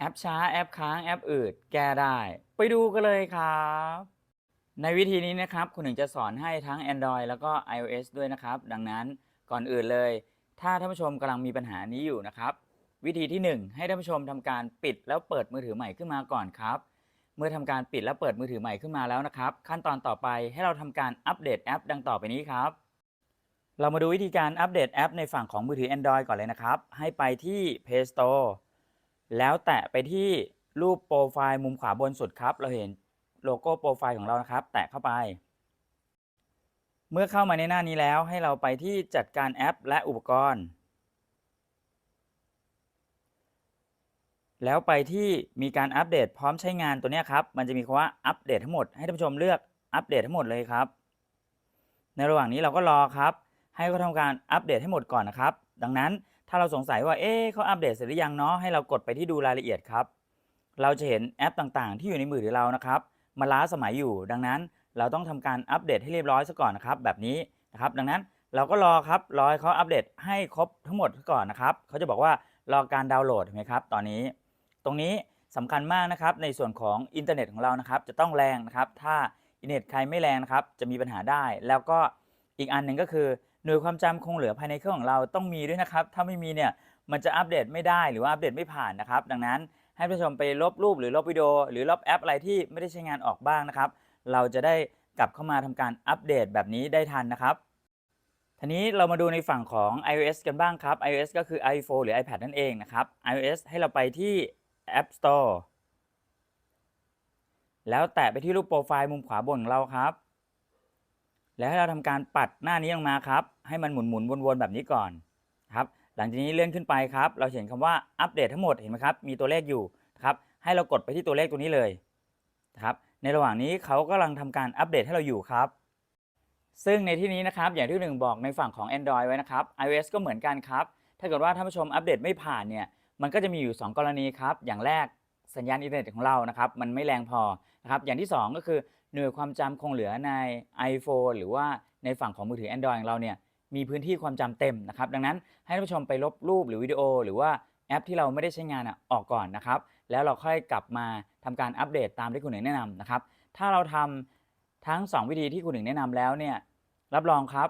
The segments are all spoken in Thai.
แอปช้าแอปค้างแอปอืดแก้ได้ ไปดูกันเลยครับ ในวิธีนี้นะครับคุณหนึ่งจะสอนให้ทั้ง Android แล้วก็ iOS ด้วยนะครับ ดังนั้นก่อนอื่นเลย ถ้าท่านผู้ชมกำลังมีปัญหานี้อยู่นะครับ วิธีที่ 1 ให้ท่านผู้ชมทำการปิดแล้วเปิดมือถือใหม่ขึ้นมาก่อนครับ เมื่อทำการปิดและเปิดมือถือใหม่ขึ้นมาแล้วนะครับ ขั้นตอนต่อไปให้เราทำการอัปเดตแอป ดังต่อไปนี้ครับเรามาดูวิธีการอัปเดตแอปในฝั่งของมือถือ Android ก่อนเลยนะครับ ให้ไปที่ Play Store แล้วแตะไปที่รูปโปรไฟล์มุมขวาบนสุดครับ เราเห็นโลโก้โปรไฟล์ของเรานะครับ แตะเข้าไป เมื่อเข้ามาในหน้านี้แล้วให้เราไปที่จัดการแอปและอุปกรณ์ แล้วไปที่มีการอัปเดตพร้อมใช้งานตัวนี้ครับ มันจะมีคำว่าอัปเดตทั้งหมดให้ท่านผู้ชมเลือกอัปเดตทั้งหมดเลยครับ ในระหว่างนี้เราก็รอครับ ให้เขาทำการอัปเดตให้หมดก่อนนะครับ ดังนั้น ถ้าเราสงสัยว่า เอ๊ะเขาอัปเดตเสร็จหรือยังเนาะ ให้เรากดไปที่ดูรายละเอียดครับ เราจะเห็นแอปต่างๆ ที่อยู่ในมือถือเรานะครับ มาล้าสมัยอยู่ ดังนั้นเราต้องทำการอัปเดตให้เรียบร้อยซะก่อนนะครับ แบบนี้นะครับ ดังนั้นเราก็รอครับ รอให้เขาอัปเดตให้ครบทั้งหมดก่อนนะครับ เขาจะบอกว่ารอการดาวน์โหลดเห็นไหมครับ ตอนนี้ ตรงนี้สำคัญมากนะครับ ในส่วนของอินเทอร์เน็ตของเรานะครับ จะต้องแรงนะครับ ถ้าอินเทอร์เน็ตใครไม่แรงนะครับ จะมีปัญหาได้ แล้วก็อีกอันหนึ่งก็คือ หน่วยความจำคงเหลือภายในเครื่องของเราต้องมีด้วยนะครับ ถ้าไม่มีเนี่ยมันจะอัปเดตไม่ได้หรือว่าอัปเดตไม่ผ่านนะครับ ดังนั้นให้ผู้ชมไปลบรูปหรือลบวิดีโอหรือลบแอปอะไรที่ไม่ได้ใช้งานออกบ้างนะครับ เราจะได้กลับเข้ามาทำการอัปเดตแบบนี้ได้ทันนะครับทีนี้เรามาดูในฝั่งของ iOS กันบ้างครับ iOS ก็คือ iPhone หรือ iPad นั่นเองนะครับ iOS ให้เราไปที่ App Store แล้วแตะไปที่รูปโปรไฟล์มุมขวาบนของเราครับ แล้วให้เราทำการปัดหน้านี้ลงมาครับ ให้มันหมุนหมุนวนๆแบบนี้ก่อนครับ หลังจากนี้เลื่อนขึ้นไปครับ เราเห็นคำว่าอัปเดตทั้งหมดเห็นไหมครับ มีตัวเลขอยู่ครับ ให้เรากดไปที่ตัวเลขตัวนี้เลยครับ ในระหว่างนี้เขากำลังทำการอัปเดตให้เราอยู่ครับ ซึ่งในที่นี้นะครับ อย่างที่หนึ่งบอกในฝั่งของ Android ไว้นะครับ iOS ก็เหมือนกันครับ ถ้าเกิดว่าท่านผู้ชมอัปเดตไม่ผ่านเนี่ย มันก็จะมีอยู่ 2 กรณีครับ อย่างแรกสัญญาณอินเทอร์เน็ตของเรานะครับ มันไม่แรงพอนะครับ อย่างที่ 2 ก็คือ หน่วยความจำคงเหลือใน iPhone หรือว่าในฝั่งของมือถือ Android ของเราเนี่ยมีพื้นที่ความจำเต็มนะครับ ดังนั้นให้ท่านผู้ชมไปลบรูปหรือวิดีโอ หรือว่าแอปที่เราไม่ได้ใช้งานอะออกก่อนนะครับ แล้วเราค่อยกลับมาทำการอัปเดตตามที่คุณหนึ่งแนะนำนะครับ ถ้าเราทำทั้ง 2 วิธีที่คุณหนึ่งแนะนำแล้วเนี่ยรับรองครับ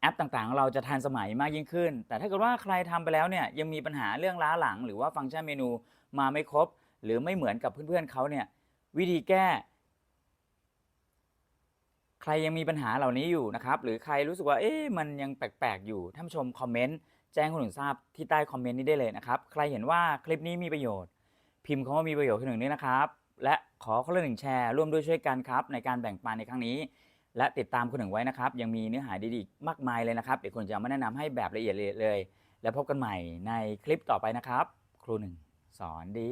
แอปต่างๆ เราจะทันสมัยมากยิ่งขึ้น แต่ถ้าเกิดว่าใครทำไปแล้วเนี่ยยังมีปัญหาเรื่องล้าหลัง หรือว่าฟังก์ชันเมนูมาไม่ครบ หรือไม่เหมือนกับเพื่อนๆเขาเนี่ยวิธีแก้ รยังมีปัญหาเหล่านี้อยู่นะครับ หรือใครรู้สึกว่าเอ๊ะมันยังแปลกๆอยู่ท่านผู้ชมคอมเมนต์แจ้งคนอื่นทราบที่ใต้คอมเมนต์นี้ได้เลยนะครับ ใครเห็นว่าคลิปนี้มีประโยชน์ พิมพ์คำว่ามีประโยชน์ขึ้นหนึ่งนี้นะครับ และขอคนละหนึ่งแชร์ร่วมด้วยช่วยกันครับ ในการแบ่งปันในครั้งนี้ และติดตามคุณหนึ่งไว้นะครับ ยังมีเนื้อหาดีๆมากมายเลยนะครับเดี๋ยวคุณจะมาแนะนำให้แบบละเอียดเลย แล้วพบกันใหม่ในคลิปต่อไปนะครับ ครูหนึ่งสอนดี